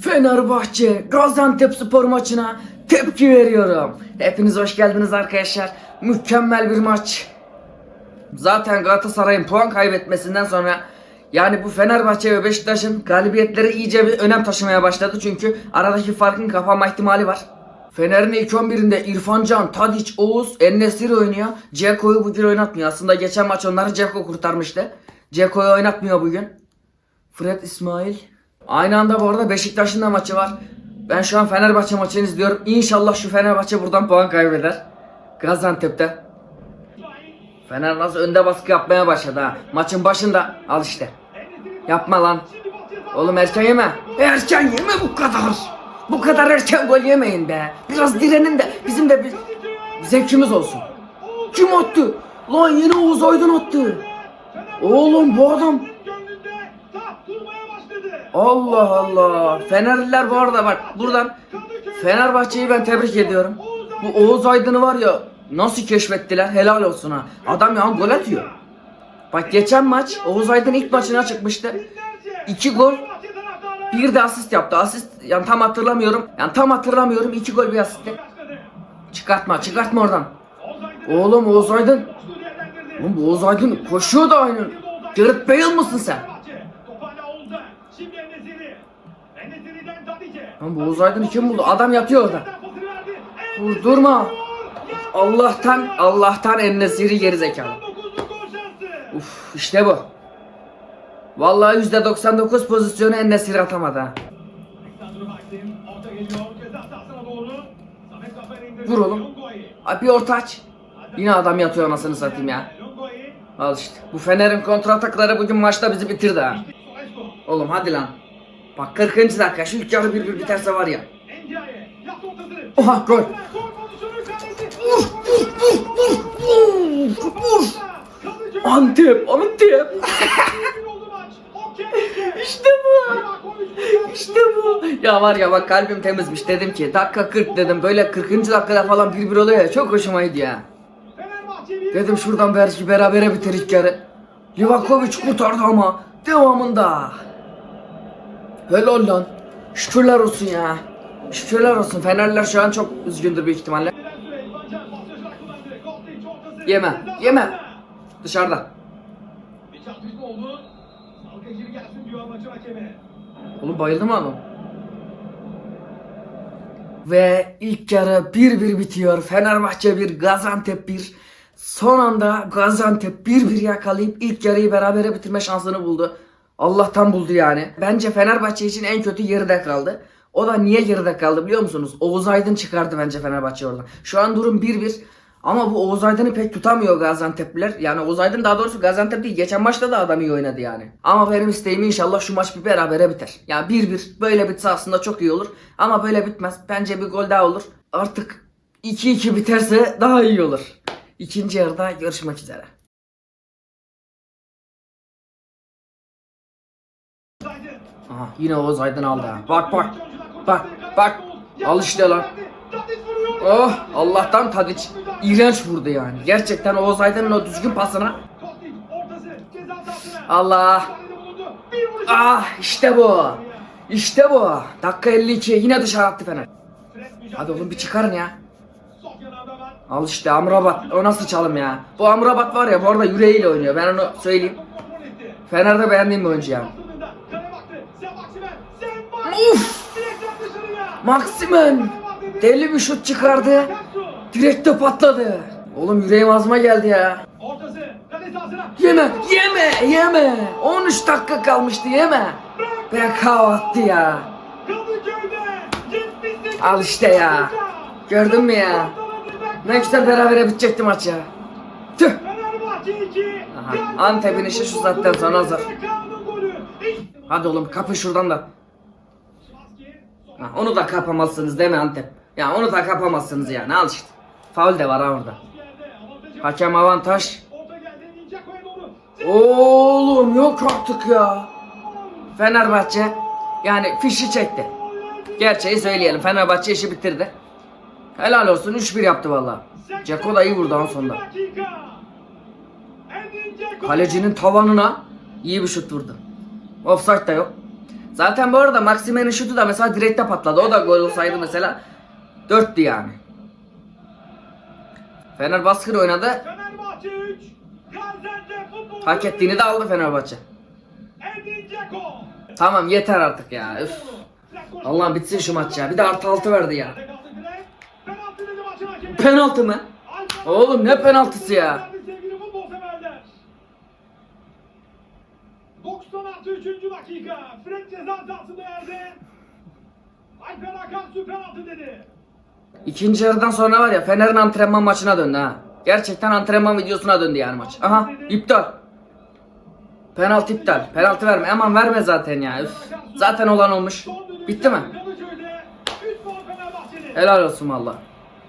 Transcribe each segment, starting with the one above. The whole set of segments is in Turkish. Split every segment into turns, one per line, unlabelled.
Fenerbahçe Gaziantep spor maçına tepki veriyorum. Hepiniz hoş geldiniz arkadaşlar. Mükemmel bir maç. Zaten Galatasaray'ın puan kaybetmesinden sonra yani bu Fenerbahçe ve Beşiktaş'ın galibiyetleri iyice bir önem taşımaya başladı. Çünkü aradaki farkın kapanma ihtimali var. Fener'in ilk 11'inde İrfan Can, Tadic, Oğuz, Ennesiri oynuyor. Ceko'yu bugün oynatmıyor. Aslında geçen maç onları Ceko kurtarmıştı. Ceko'yu oynatmıyor bugün. Fred İsmail. Aynı anda bu arada Beşiktaş'ın da maçı var. Ben şu an Fenerbahçe maçını izliyorum. İnşallah şu Fenerbahçe buradan puan kaybeder. Gaziantep'te. Fener nasıl önde baskı yapmaya başladı ha. Maçın başında al işte. Yapma lan. Oğlum erken yeme. Erken yeme bu kadar. Bu kadar erken gol yemeyin be. Biraz direnin de bizim de bir zevkimiz olsun. Kim attı? Lan yine Oğuz Aydın attı. Oğlum bu adam Allah Allah. Fenerliler bu arada bak buradan Fenerbahçe'yi ben tebrik ediyorum. Bu Oğuz Aydın'ı var ya nasıl keşfettiler helal olsun ha. Adam ya gol atıyor. Bak geçen maç Oğuz Aydın ilk maçına çıkmıştı. İki gol bir de asist yaptı. Asist yani tam hatırlamıyorum. Yani tam hatırlamıyorum. iki gol bir asist. Çıkartma çıkartma oradan. Oğlum Oğuz Aydın. Oğlum Oğuz Aydın koşuyor da aynı. Gareth Bale mısın sen? Lan bu Oğuz Aydın'ı kim buldu? Adam yatıyor orada. Vurdurma. Allah'tan Allah'tan Ennesiri geri zekalı.
19'luk gol şansı.
Uf işte bu. Vallahi %99 pozisyonu Ennesiri atamadı ha. Vur oğlum. Abi bir orta aç. Yine adam yatıyor anasını satayım ya. Al işte. Bu Fener'in kontra atakları bugün maçta bizi bitirdi ha. Oğlum hadi lan. Bak 40. dakika ilk yarı bir bir biterse var ya. Oha gol. Vur vur vur vur vur vur. Antep Antep. işte bu. İşte bu. Ya var ya bak kalbim temizmiş dedim ki dakika 40 dedim böyle 40. dakikada falan 1-1 oluyor ya çok hoşuma gidiyor ya. Dedim şuradan belki berabere biter ilk yarı. Livakovic kurtardı ama devamında. Helal lan. Şükürler olsun ya. Şükürler olsun. Fenerler şu an çok üzgündür büyük ihtimalle. Yeme, yeme. Dışarıda. Oğlum bayıldı mı adam? Ve ilk yarı 1-1 bitiyor. Fenerbahçe 1, Gaziantep 1. Son anda Gaziantep 1-1 yakalayıp ilk yarıyı berabere bitirme şansını buldu. Allah'tan buldu yani. Bence Fenerbahçe için en kötü geride kaldı. O da niye geride kaldı biliyor musunuz? Oğuz Aydın çıkardı bence Fenerbahçe oradan. Şu an durum 1-1. Ama bu Oğuz Aydın'ı pek tutamıyor Gaziantep'liler. Yani Oğuz Aydın daha doğrusu Gaziantep değil. Geçen maçta da adam iyi oynadı yani. Ama benim isteğim inşallah şu maç bir berabere biter. Yani 1-1 böyle bitse aslında çok iyi olur. Ama böyle bitmez. Bence bir gol daha olur. Artık 2-2 biterse daha iyi olur. İkinci yarıda görüşmek üzere. Yine Oğuz Aydın aldı ha. Bak bak. Bak bak. Al işte lan. Oh Allah'tan Tadic iğrenç vurdu yani. Gerçekten Oğuz Aydın'ın o düzgün pasına. Allah. Ah işte bu. İşte bu. Dakika 52 yine dışarı attı Fener. Hadi oğlum bir çıkarın ya. Al işte Amrabat. O nasıl çalım ya? Bu Amrabat var ya bu arada yüreğiyle oynuyor. Ben onu söyleyeyim. Fener'de beğendiğim bir oyuncu yani. Uf! Maximen deli bir şut çıkardı. Direkte patladı. Oğlum yüreğim azma geldi ya. Yeme, yeme, yeme. 13 dakika kalmıştı yeme. Be attı ya.
Kadıköy'de 78
Al işte ya. Gördün mü ya? Ne güzel berabere bitecekti maç ya. Tüh.
Fenerbahçe 2.
Aha, Antep'in işi şu saatten sonra hazır. Hadi oğlum kapı şuradan da. Ha, onu da kapamazsınız mi Antep? Ya onu da kapamazsınız yani al işte. Faul de var ha orada. Hakem avantaj. Oğlum yok artık ya. Fenerbahçe yani fişi çekti. Gerçeği söyleyelim. Fenerbahçe işi bitirdi. Helal olsun 3-1 yaptı valla. Ceko da iyi vurdu en sonunda. Kalecinin tavanına iyi bir şut vurdu. Offside da yok. Zaten bu arada Maxime'nin şutu da mesela direkte patladı. O da gol olsaydı mesela 4'tü yani. Fener baskın oynadı.
Fenerbahçe 3. Gaziantep futbol.
Hak ettiğini de aldı Fenerbahçe. Tamam yeter artık ya. Üf. Allah'ım bitsin şu maç ya. Bir de artı altı verdi ya.
Penaltı
mı? Oğlum ne penaltısı ya?
Sevgili futbol severler. 96 3. dakika. Fred ceza sahasında. Alper Akarsu penaltı dedi.
İkinci yarıdan sonra var ya Fener'in antrenman maçına döndü ha. Gerçekten antrenman videosuna döndü yani maç. Aha iptal. Penaltı iptal. Penaltı verme. Aman verme zaten ya. Üf. Zaten olan olmuş. Bitti mi?
Kadıköy'de 3 puan Fenerbahçe'nin.
Helal olsun valla.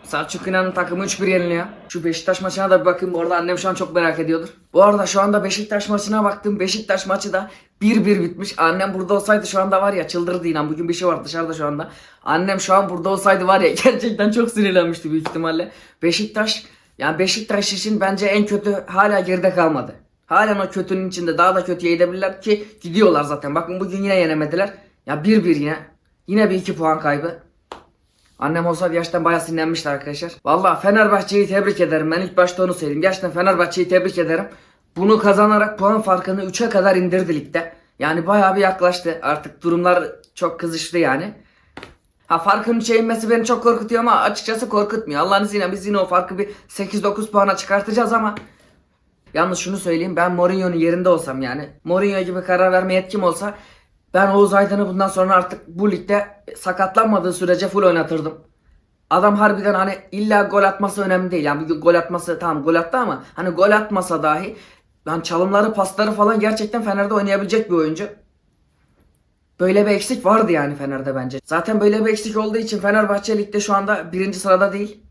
Selçuk İnan'ın takımı 3-1 yeniliyor. Şu Beşiktaş maçına da bir bakayım. Bu arada annem şu an çok merak ediyordur. Bu arada şu anda Beşiktaş maçına baktım. Beşiktaş maçı da 1-1 bitmiş. Annem burada olsaydı şu anda var ya çıldırdı inan. Bugün bir şey var dışarıda şu anda. Annem şu an burada olsaydı var ya gerçekten çok sinirlenmişti büyük ihtimalle. Beşiktaş yani Beşiktaş için bence en kötü hala geride kalmadı. Halen o kötünün içinde daha da kötüye gidebilirler ki gidiyorlar zaten. Bakın bugün yine yenemediler. Ya 1-1 yine. Yine bir 2 puan kaybı. Annem olsaydı gerçekten bayağı sinirlenmişti arkadaşlar. Vallahi Fenerbahçe'yi tebrik ederim. Ben ilk başta onu söyleyeyim. Gerçekten Fenerbahçe'yi tebrik ederim. Bunu kazanarak puan farkını 3'e kadar indirdi ligde. Yani bayağı bir yaklaştı. Artık durumlar çok kızıştı yani. Ha farkın 3'e inmesi beni çok korkutuyor ama açıkçası korkutmuyor. Allah'ın izniyle biz yine o farkı bir 8-9 puana çıkartacağız ama Yalnız şunu söyleyeyim ben Mourinho'nun yerinde olsam yani Mourinho gibi karar verme yetkim olsa ben Oğuz Aydın'ı bundan sonra artık bu ligde sakatlanmadığı sürece full oynatırdım. Adam harbiden hani illa gol atması önemli değil. Yani gol atması tamam gol attı ama hani gol atmasa dahi yani çalımları pasları falan gerçekten Fener'de oynayabilecek bir oyuncu. Böyle bir eksik vardı yani Fener'de bence. Zaten böyle bir eksik olduğu için Fenerbahçe ligde şu anda birinci sırada değil.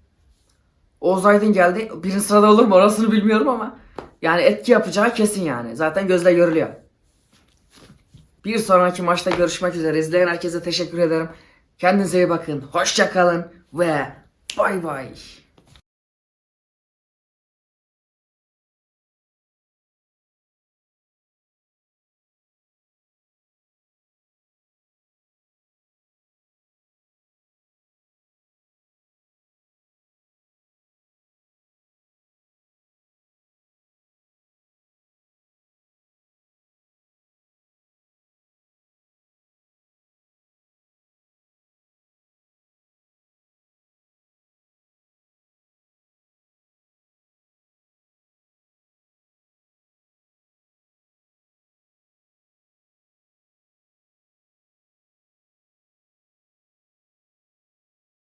Oğuz Aydın geldi. Birinci sırada olur mu orasını bilmiyorum ama yani etki yapacağı kesin yani. Zaten gözle görülüyor. Bir sonraki maçta görüşmek üzere. İzleyen herkese teşekkür ederim. Kendinize iyi bakın. Hoşça kalın ve bay bay.